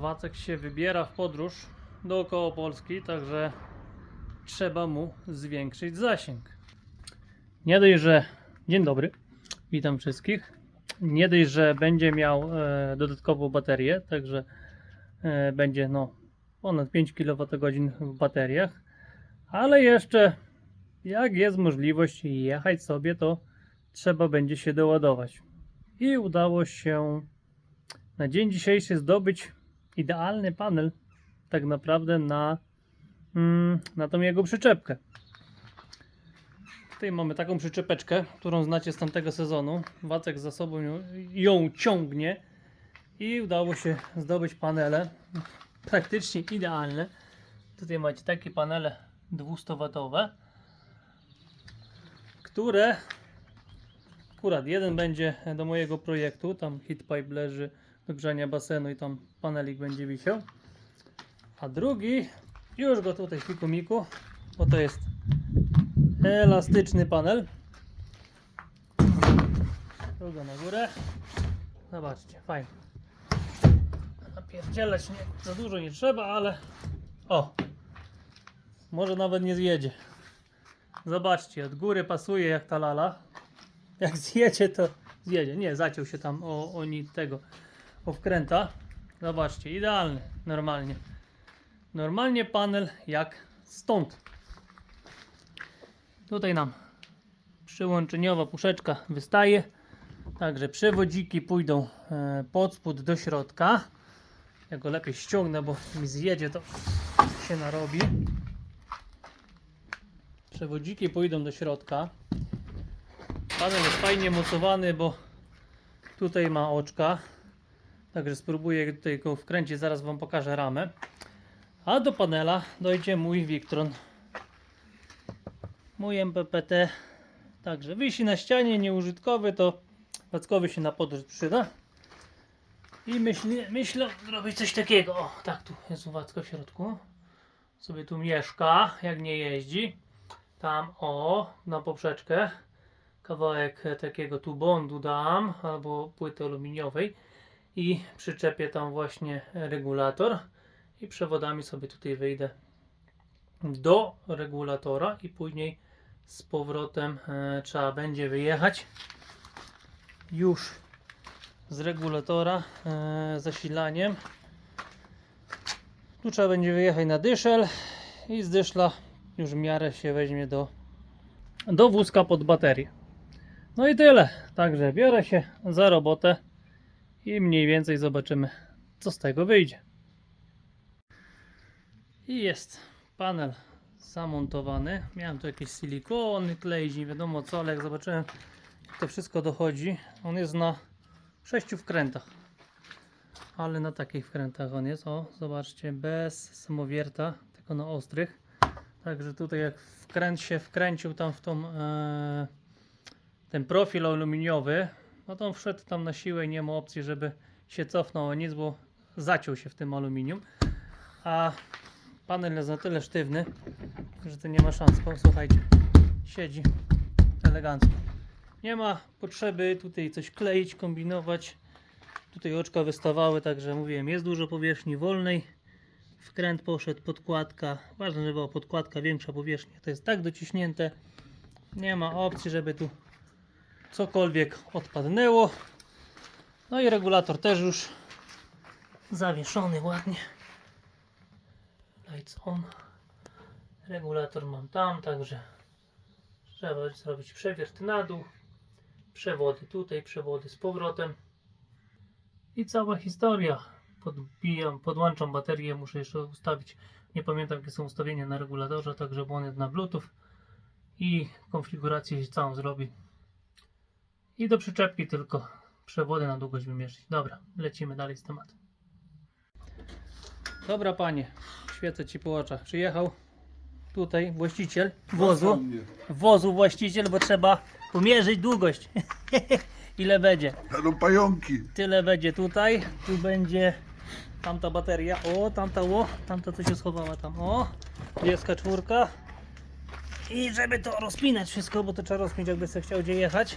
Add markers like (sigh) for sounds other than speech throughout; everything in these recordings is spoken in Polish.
Wacek się wybiera w podróż dookoła Polski, także trzeba mu zwiększyć zasięg. Nie dość, że dzień dobry, witam wszystkich. Nie dość, że będzie miał e, dodatkową baterię, także e, będzie no, ponad 5 kWh w bateriach, ale jeszcze jak jest możliwość jechać sobie, to trzeba będzie się doładować. I udało się na dzień dzisiejszy zdobyć idealny panel tak naprawdę na, mm, na tą jego przyczepkę. Tutaj mamy taką przyczepeczkę, którą znacie z tamtego sezonu. Wacek za sobą ją, ją ciągnie i udało się zdobyć panele praktycznie idealne. Tutaj macie takie panele 200W, które akurat jeden będzie do mojego projektu, tam heatpipe leży do grzania basenu i tam panelik będzie wisiał. A drugi, już go tutaj w pikumiku, bo to jest elastyczny panel. Druga na górę. Zobaczcie, fajnie. Napierdzielać nie, za dużo nie trzeba, ale o, może nawet nie zjedzie. Zobaczcie, od góry pasuje jak ta lala. Jak zjedzie, to zjedzie. Nie, zaciął się tam o, o tego, o wkręta. Zobaczcie, idealny, normalnie. Normalnie panel jak stąd. Tutaj nam przyłączeniowa puszeczka wystaje. Także przewodziki pójdą e, pod spód do środka. Ja go lepiej ściągnę, bo mi zjedzie to się narobi. Przewodziki pójdą do środka. Panel jest fajnie mocowany, bo tutaj ma oczka. Także spróbuję tutaj go wkręcić, zaraz Wam pokażę ramę. A do panela dojdzie mój Victron. Mój MPPT. Także wisi na ścianie, nieużytkowy, to Wackowy się na podróż przyda. I myślę, myślę zrobić coś takiego. O, tak, tu jest Wacko w środku. Sobie tu mieszka, jak nie jeździ. Tam, o, na poprzeczkę. Kawałek takiego tu bondu dam, albo płyty aluminiowej. I przyczepię tam właśnie regulator. I przewodami sobie tutaj wyjdę do regulatora i później z powrotem e, trzeba będzie wyjechać już z regulatora e, zasilaniem. Tu trzeba będzie wyjechać na dyszel i z dyszla już w miarę się weźmie do, do wózka pod baterię. No i tyle. Także biorę się za robotę i mniej więcej zobaczymy, co z tego wyjdzie. I jest panel zamontowany. Miałem tu jakieś silikony, kleić, nie wiadomo co, ale jak zobaczyłem, jak to wszystko dochodzi, on jest na sześciu wkrętach. Ale na takich wkrętach on jest. O, zobaczcie, bez samowierta, tylko na ostrych. Także tutaj jak wkręt się wkręcił tam w tą e, ten profil aluminiowy, no to on wszedł tam na siłę i nie ma opcji, żeby się cofnął o nic, bo zaciął się w tym aluminium. A panel jest na tyle sztywny, że to nie ma szans. Posłuchajcie, siedzi elegancko. Nie ma potrzeby tutaj coś kleić, kombinować. Tutaj oczka wystawały, także mówiłem, jest dużo powierzchni wolnej. Wkręt poszedł, podkładka. Ważne, żeby była podkładka, większa powierzchnia. To jest tak dociśnięte. Nie ma opcji, żeby tu cokolwiek odpadnęło. No i regulator też już zawieszony ładnie. Lights on. Regulator mam tam, także trzeba zrobić przewiert na dół. Przewody tutaj, przewody z powrotem. I cała historia. Podbijam, podłączam baterię, muszę jeszcze ustawić. Nie pamiętam jakie są ustawienia na regulatorze, także jest na Bluetooth i konfigurację się całą zrobi. I do przyczepki tylko przewody na długość wymierzyć. Dobra, lecimy dalej z tematem. Dobra panie, świecę ci po oczach. Przyjechał tutaj właściciel wozu. Wozu właściciel, bo trzeba pomierzyć długość. (laughs) Ile będzie? Będą pająki. Tyle będzie tutaj. Tu będzie tamta bateria. O, tamta o, tamta co się schowała tam. O, jest czwórka. I żeby to rozpinać wszystko, bo to trzeba rozpiąć jakby sobie chciał gdzie jechać.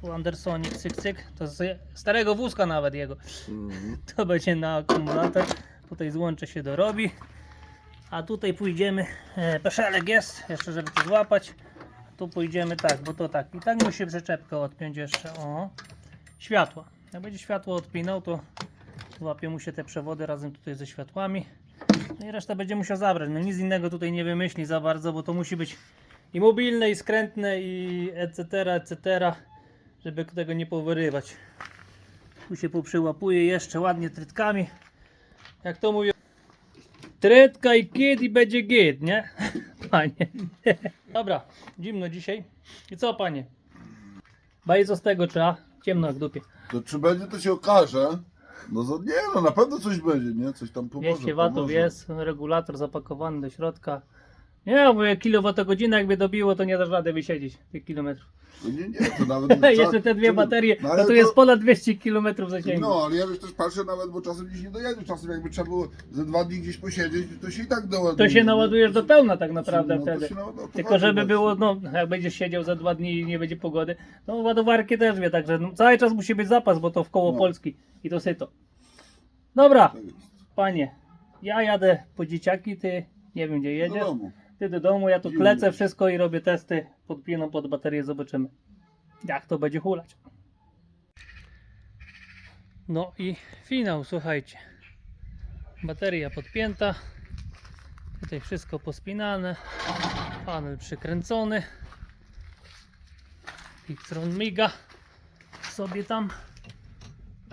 Tu Andersonik, cyk cyk. To z starego wózka nawet jego. (laughs) To będzie na akumulator. Tutaj złącze się dorobi. A tutaj pójdziemy, e, peszelek jest, jeszcze żeby to złapać. Tu pójdziemy tak, bo to tak. I tak musi przyczepkę odpiąć jeszcze. O, światła. Jak będzie światło odpinał, to złapie mu się te przewody razem tutaj ze światłami. No i resztę będzie musiał zabrać. No nic innego tutaj nie wymyśli za bardzo, bo to musi być i mobilne, i skrętne, i etc., etc., żeby tego nie powyrywać. Tu się poprzyłapuje jeszcze ładnie trytkami. Jak to mówią, trytka i kid i będzie git, nie? (laughs) Panie. Dobra, zimno dzisiaj. I co, panie? Baj co z tego trzeba? Ciemno jak w dupie. To czy będzie, to się okaże. No za, nie no, na pewno coś będzie, nie? Coś tam pomoże. 200 watów pomoże. jest, regulator zapakowany do środka. Nie, bo jak kilowatogodzinę jakby dobiło, to nie dasz rady wysiedzieć tych kilometrów. No nie, nie, to nawet... (laughs) Jeszcze te dwie czemu- baterie, no no ale to jest ponad 200 kilometrów zasięgu. No, ale ja już też patrzę nawet, bo czasem gdzieś nie dojedziesz, czasem jakby trzeba było ze dwa dni gdzieś posiedzieć, to się i tak doładuje. To się naładujesz do pełna tak naprawdę no, to wtedy. się no, Tylko żeby właśnie. było, no jak będziesz siedział za dwa dni i nie będzie pogody, no ładowarki też wie, także no, cały czas musi być zapas, bo to w koło No. Polski i to syto. Dobra, Tak jest. panie, ja jadę po dzieciaki, ty nie wiem gdzie Do jedziesz, domu. Ty do domu, ja tu klecę wszystko i robię testy, podpinam pod baterię, zobaczymy jak to będzie hulać. No i finał, słuchajcie. Bateria podpięta. Tutaj wszystko pospinane. Panel przykręcony. Pictron miga sobie tam.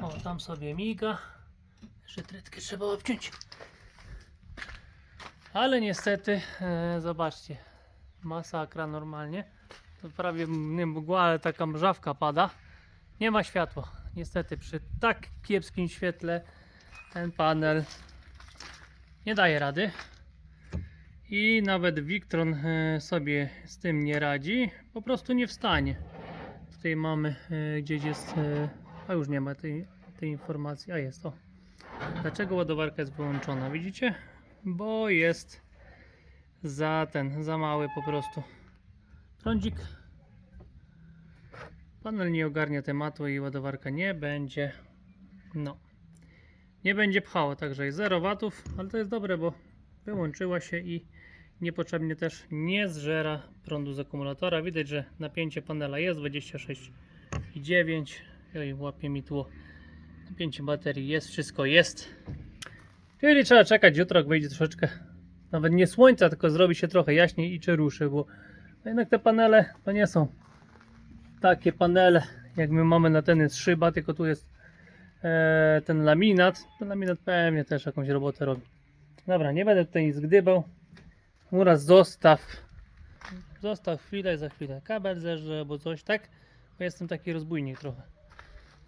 O, tam sobie miga. Jeszcze trytkę trzeba obciąć. Ale niestety, e, zobaczcie, masakra normalnie. To prawie nie mgła, ale taka mrzawka pada. Nie ma światła. Niestety przy tak kiepskim świetle ten panel nie daje rady. I nawet Victron e, sobie z tym nie radzi. Po prostu nie wstanie. Tutaj mamy e, gdzieś jest. e, A już nie ma tej, tej informacji. A jest to. Dlaczego ładowarka jest wyłączona? Widzicie? Bo jest za ten, za mały po prostu. Prądzik. Panel nie ogarnia tematu i ładowarka nie będzie. No. Nie będzie pchało, także jest 0 watów, ale to jest dobre, bo wyłączyła się i niepotrzebnie też nie zżera prądu z akumulatora. Widać, że napięcie panela jest 26,9. Oj, łapie mi tło. Napięcie baterii jest, wszystko jest. Czyli trzeba czekać jutro, jak wyjdzie troszeczkę. Nawet nie słońca, tylko zrobi się trochę jaśniej i czy ruszy, bo jednak te panele to nie są takie panele, jak my mamy na ten jest szyba, tylko tu jest e, ten laminat. Ten laminat pewnie też jakąś robotę robi. Dobra, nie będę tutaj nic gdybał. Muraz zostaw. Zostaw chwilę, za chwilę kabel zerze albo coś, tak? Bo jestem taki rozbójnik trochę.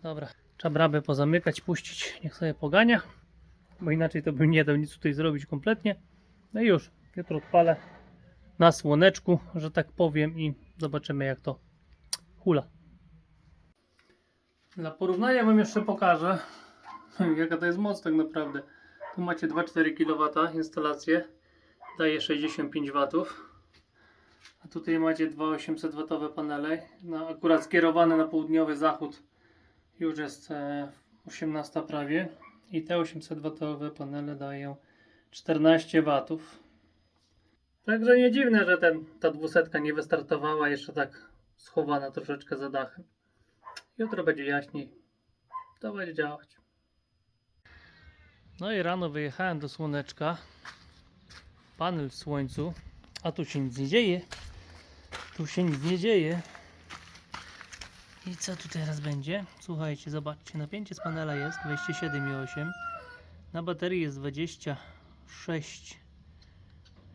Dobra, trzeba brabę pozamykać, puścić, niech sobie pogania. Bo inaczej to bym nie dał nic tutaj zrobić kompletnie. No i już, jutro odpalę na słoneczku, że tak powiem i zobaczymy jak to hula. Dla porównania wam jeszcze pokażę (laughs) jaka to jest moc tak naprawdę. Tu macie 2,4 kW instalację, daje 65 W. A tutaj macie 2800 W panele, no, akurat skierowane na południowy zachód. Już jest e, 18 prawie i te 800 W panele dają 14 W. Także nie dziwne, że ten, ta dwusetka nie wystartowała jeszcze tak schowana troszeczkę za dachem. Jutro będzie jaśniej. To będzie działać. No i rano wyjechałem do słoneczka. Panel w słońcu. A tu się nic nie dzieje. Tu się nic nie dzieje. I co tu teraz będzie? Słuchajcie, zobaczcie. Napięcie z panela jest 27,8. Na baterii jest 26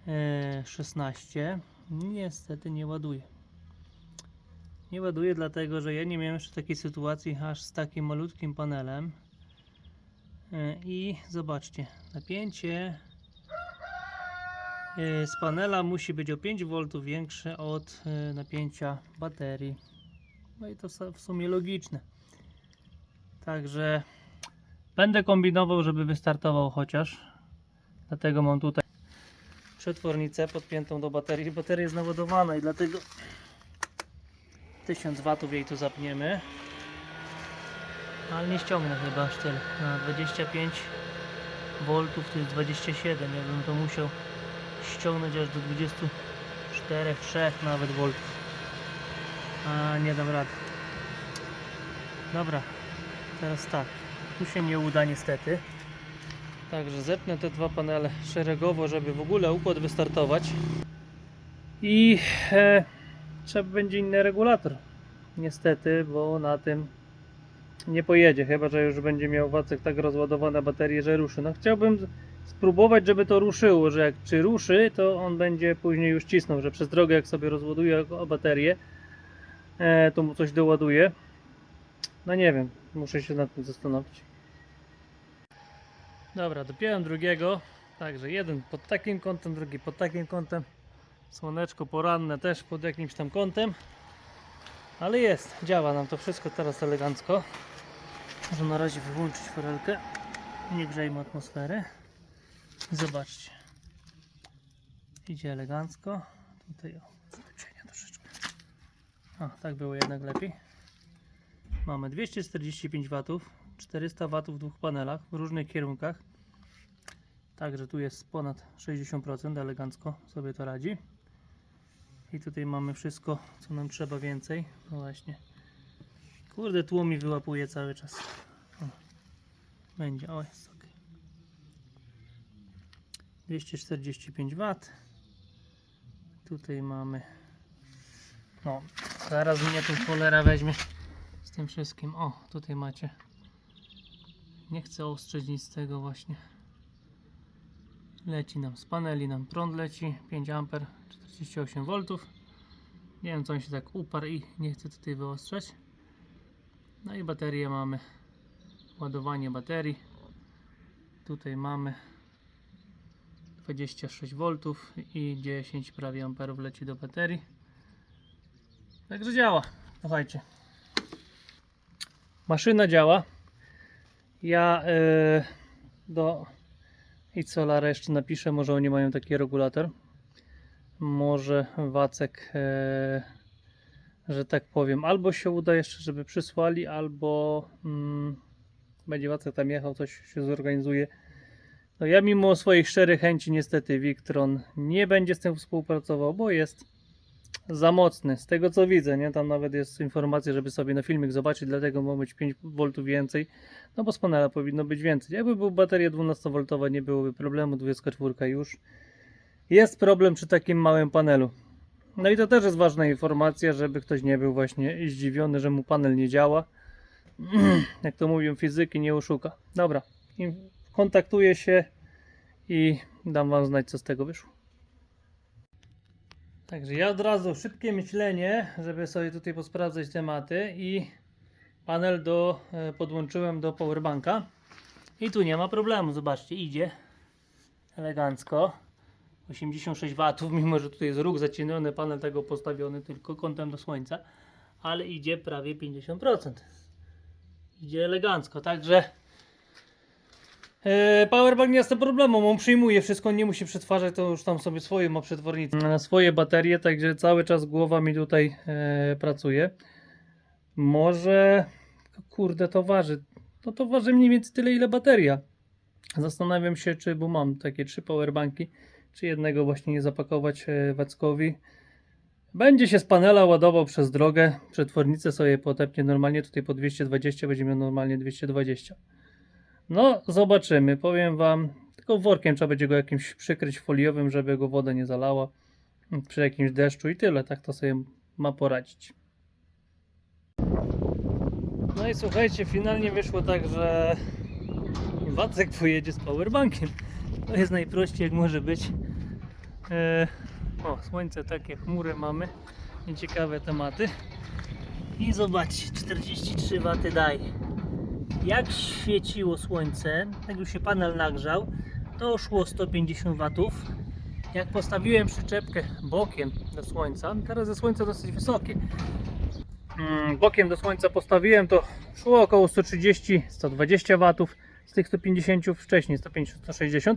e, 16. Niestety nie ładuje. Nie ładuje dlatego, że ja nie miałem jeszcze takiej sytuacji aż z takim malutkim panelem. E, I zobaczcie, napięcie e, z panela musi być o 5 V większe od e, napięcia baterii. No i to w sumie logiczne. Także będę kombinował, żeby wystartował chociaż. Dlatego mam tutaj przetwornicę podpiętą do baterii. Bateria jest naładowana i dlatego 1000 watów jej tu zapniemy. Ale nie ściągnę chyba aż tyle. Na 25 V to jest 27. Ja bym to musiał ściągnąć aż do 24, 3 nawet V. A nie dam rady. Dobra, teraz tak. Tu się nie uda niestety. Także zepnę te dwa panele szeregowo, żeby w ogóle układ wystartować. I e, trzeba będzie inny regulator. Niestety, bo na tym nie pojedzie, chyba że już będzie miał Wacek tak rozładowane baterie, że ruszy. No chciałbym spróbować, żeby to ruszyło, że jak czy ruszy, to on będzie później już cisnął, że przez drogę jak sobie rozładuje baterię, to mu coś doładuje. No nie wiem, muszę się nad tym zastanowić. Dobra, dopiąłem drugiego. Także jeden pod takim kątem, drugi pod takim kątem. Słoneczko poranne też pod jakimś tam kątem. Ale jest, działa nam to wszystko teraz elegancko. Może na razie wyłączyć forelkę. Nie grzejmy atmosfery. Zobaczcie. Idzie elegancko. Tutaj o. A, tak było jednak lepiej. Mamy 245 W, 400 W w dwóch panelach w różnych kierunkach. Także tu jest ponad 60%, elegancko sobie to radzi. I tutaj mamy wszystko, co nam trzeba więcej. No właśnie. Kurde, tło mi wyłapuje cały czas. O. Będzie, o jest ok. 245 W. Tutaj mamy. No, zaraz mnie tu cholera weźmie z tym wszystkim. O, tutaj macie. Nie chcę ostrzeć nic z tego właśnie. Leci nam z paneli, nam prąd leci. 5 A, 48 V. Nie wiem, co on się tak uparł i nie chce tutaj wyostrzać. No i baterię mamy. Ładowanie baterii. Tutaj mamy 26 V i 10 prawie amperów leci do baterii. Także działa. Słuchajcie. Maszyna działa. Ja yy, do i Solara jeszcze napiszę, może oni mają taki regulator. Może Wacek, e, że tak powiem, albo się uda jeszcze, żeby przysłali, albo mm, będzie Wacek tam jechał, coś się zorganizuje. No ja mimo swoich szczerych chęci niestety Victron nie będzie z tym współpracował, bo jest za mocny, z tego co widzę, nie? Tam nawet jest informacja, żeby sobie na filmik zobaczyć, dlatego ma być 5V więcej, no bo z panela powinno być więcej. Jakby był bateria 12V, nie byłoby problemu, 24 już. Jest problem przy takim małym panelu. No i to też jest ważna informacja, żeby ktoś nie był właśnie zdziwiony, że mu panel nie działa. (clears throat) Jak to mówią, fizyki nie oszuka. Dobra, kontaktuję się i dam Wam znać, co z tego wyszło. Także ja od razu szybkie myślenie, żeby sobie tutaj posprawdzać tematy i panel do, e, podłączyłem do powerbanka i tu nie ma problemu, zobaczcie, idzie elegancko 86 W, (laughs) mimo że tutaj jest róg zacieniony, panel tego postawiony tylko kątem do słońca, ale idzie prawie 50%. Idzie elegancko, także Powerbank nie jest to problemu, on przyjmuje wszystko, nie musi przetwarzać, to już tam sobie swoje ma przetwornicę na swoje baterie, także cały czas głowa mi tutaj e, pracuje. Może, kurde, to waży, no to waży mniej więcej tyle, ile bateria. Zastanawiam się, czy, bo mam takie trzy powerbanki, czy jednego właśnie nie zapakować e, Wackowi. Będzie się z panela ładował przez drogę, przetwornicę sobie potepnie normalnie, tutaj po 220 będzie miał normalnie 220. No, zobaczymy, powiem Wam, tylko workiem trzeba będzie go jakimś przykryć foliowym, żeby go woda nie zalała przy jakimś deszczu i tyle, tak to sobie ma poradzić. No i słuchajcie, finalnie wyszło tak, że Wacek pojedzie z powerbankiem. To jest najprościej jak może być. E, o, słońce takie, chmury mamy. Nieciekawe tematy. I zobaczcie, 43 W daje. Jak świeciło słońce, jak już się panel nagrzał, to szło 150 W. Jak postawiłem przyczepkę bokiem do słońca, teraz ze słońca dosyć wysokie, mm, bokiem do słońca postawiłem, to szło około 130-120 W. Z tych 150 wcześniej, 150-160.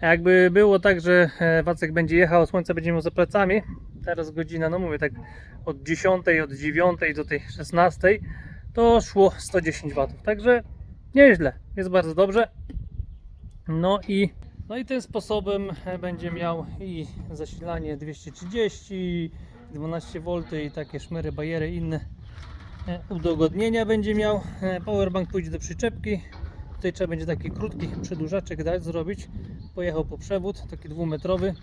A jakby było tak, że e, Wacek będzie jechał, słońce będzie miał za plecami, teraz godzina, no mówię tak od 10, od 9 do tej 16, to szło 110 W. Także nieźle, jest bardzo dobrze. No i, no i tym sposobem e, będzie miał i zasilanie 230, 12V i takie szmery, bajery inne e, udogodnienia będzie miał. E, Powerbank pójdzie do przyczepki. Tutaj trzeba będzie taki krótki przedłużaczek dać zrobić. Pojechał po przewód, taki dwumetrowy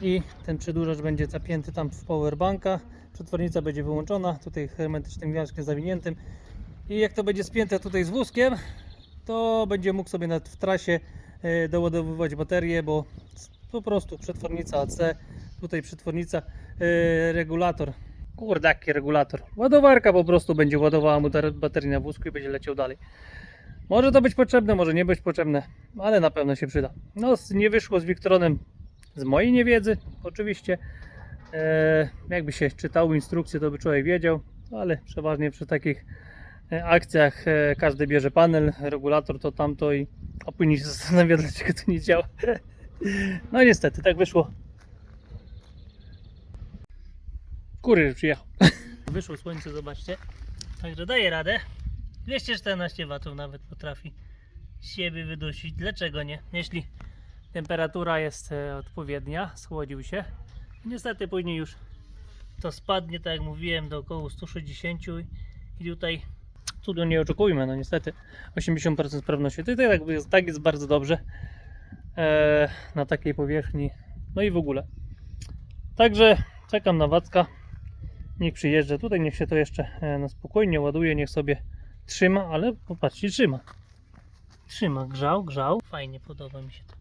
i ten przedłużacz będzie zapięty tam w powerbanka. Przetwornica będzie wyłączona, tutaj hermetycznym wiązkiem zawiniętym. I jak to będzie spięte tutaj z wózkiem, to będzie mógł sobie w trasie e, doładowywać baterię, bo po prostu przetwornica AC, tutaj przetwornica, e, regulator. Kurde, jaki regulator. Ładowarka po prostu będzie ładowała mu ter- baterię na wózku i będzie leciał dalej. Może to być potrzebne, może nie być potrzebne, ale na pewno się przyda. No, nie wyszło z Wiktronem z mojej niewiedzy, oczywiście. E, jakby się czytało instrukcję, to by człowiek wiedział, ale przeważnie przy takich e, akcjach e, każdy bierze panel, regulator to tamto i a później się (laughs) zastanawia dlaczego to nie działa. No niestety, tak wyszło. Kurier przyjechał. (laughs) Wyszło słońce, zobaczcie. Także daje radę. 214 W nawet potrafi siebie wydusić. Dlaczego nie? Jeśli temperatura jest odpowiednia, schłodził się. Niestety później już to spadnie, tak jak mówiłem, do około 160 i- tutaj cudu nie oczekujmy, no niestety 80% sprawności. I tak jest, tak jest bardzo dobrze e, na takiej powierzchni, no i w ogóle. Także czekam na Wacka, niech przyjeżdża tutaj, niech się to jeszcze e, na spokojnie ładuje, niech sobie trzyma, ale popatrzcie, trzyma. Trzyma, grzał, grzał, fajnie, podoba mi się to.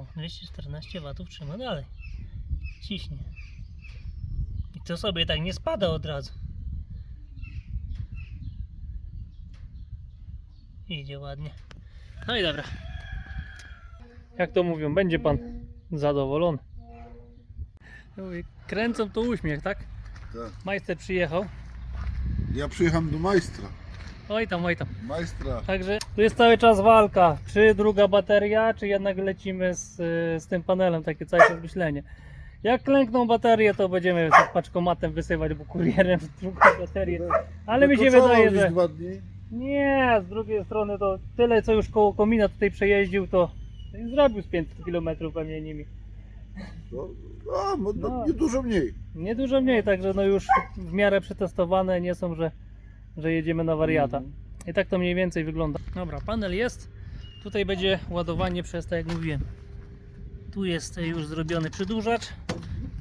O, 214 watów trzyma dalej. Ciśnie. I to sobie tak nie spada od razu. Idzie ładnie. No i dobra. Jak to mówią, będzie pan zadowolony. Kręcą to uśmiech, tak? Tak. Majster przyjechał. Ja przyjechałem do majstra. Oj tam, oj tam. Majstra. Także tu jest cały czas walka, czy druga bateria, czy jednak lecimy z, z tym panelem, takie cały czas myślenie. Jak klękną baterie, to będziemy z paczkomatem wysyłać, bo kurierem drugą baterię. Ale mi się wydaje, że dwa dni. nie, z drugiej strony to tyle co już koło komina tutaj przejeździł, to zrobił z 500 km pewnie nimi. No, a, no, no, No. nie dużo mniej. Nie dużo mniej, także no już w miarę przetestowane nie są, że, że jedziemy na wariata. Mhm. I tak to mniej więcej wygląda. Dobra, panel jest. Tutaj będzie ładowanie przez, tak jak mówiłem. Tu jest już zrobiony przedłużacz.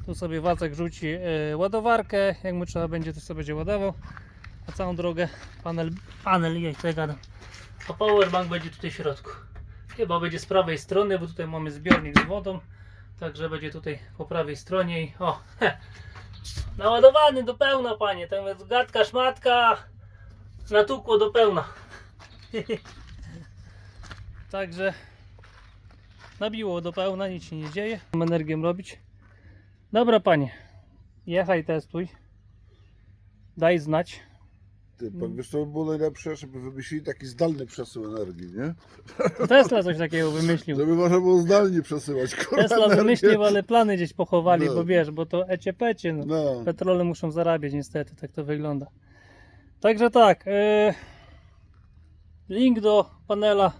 Tu sobie Wacek rzuci e, ładowarkę. Jak mu trzeba będzie, to sobie będzie ładował. A całą drogę panel, panel, jej, co ja gadam. A powerbank będzie tutaj w środku. Chyba będzie z prawej strony, bo tutaj mamy zbiornik z wodą. Także będzie tutaj po prawej stronie i o, he, naładowany do pełna panie, tam jest gadka, szmatka, natukło do pełna. (laughs) Także nabiło do pełna, nic się nie dzieje. Mam energię robić. Dobra panie, jechaj testuj. Daj znać. Ty, pan wiesz, to by było najlepsze, żeby wymyślili taki zdalny przesył energii, nie? Tesla coś takiego wymyślił. Żeby można było zdalnie przesyłać. kurwa, Tesla energię. wymyślił, ale plany gdzieś pochowali, No. bo wiesz, bo to ecie pecie. No. No, Petrole muszą zarabiać niestety, tak to wygląda. Także tak, e, link do panela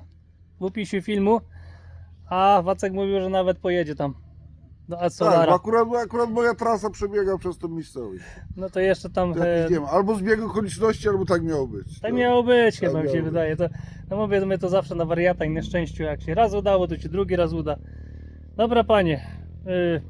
w opisie filmu, a Wacek mówił, że nawet pojedzie tam do tak, bo akurat, akurat moja trasa przebiega przez tą miejscowość. No to jeszcze tam, Tak, e, idziemy. Albo zbieg okoliczności, albo tak miało być. tak No. miało być Tak chyba mi się miało wydaje. To, no mówię, my to zawsze na wariatach i nieszczęściu, jak się raz udało, to ci drugi raz uda. Dobra panie, e,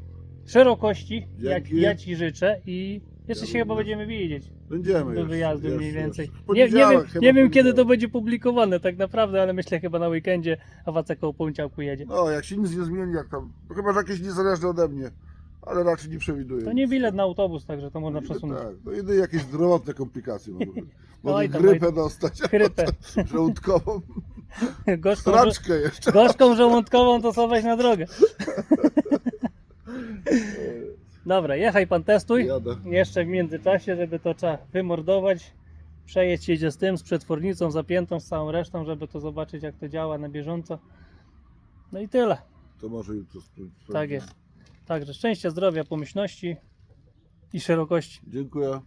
szerokości, jak Dzięki. ja ci życzę i jeszcze się chyba będziemy widzieć. Będziemy do wyjazdu jeszcze, mniej więcej. jeszcze. W Nie, nie wiem, poniedziałek, chyba nie wiem kiedy to poniedziałek. będzie publikowane tak naprawdę, ale myślę chyba na weekendzie, a Wacek koło poniedziałku jedzie. No, jak się nic nie zmieni, jak tam. No, chyba, że jakieś niezależne ode mnie. Ale raczej nie przewiduję. To nie bilet na autobus, także to można No, przesunąć. Tak, to jedynie jakieś zdrowotne komplikacje mogą być. (laughs) Mogę Oj tam, grypę oj. dostać, Chrypę. (laughs) żołądkową, (laughs) Gorzką, straczkę jeszcze. gorzką żołądkową to sobie weź na drogę. Dobra, jechaj pan testuj. Jadę. Jeszcze w międzyczasie, żeby to trzeba wymordować. Przejeść jedzie z tym, z przetwornicą zapiętą, z całą resztą, żeby to zobaczyć jak to działa na bieżąco. No i tyle. To może jutro sprawdzimy. Tak jest. Także szczęścia, zdrowia, pomyślności i szerokości. Dziękuję.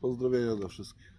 Pozdrowienia dla wszystkich.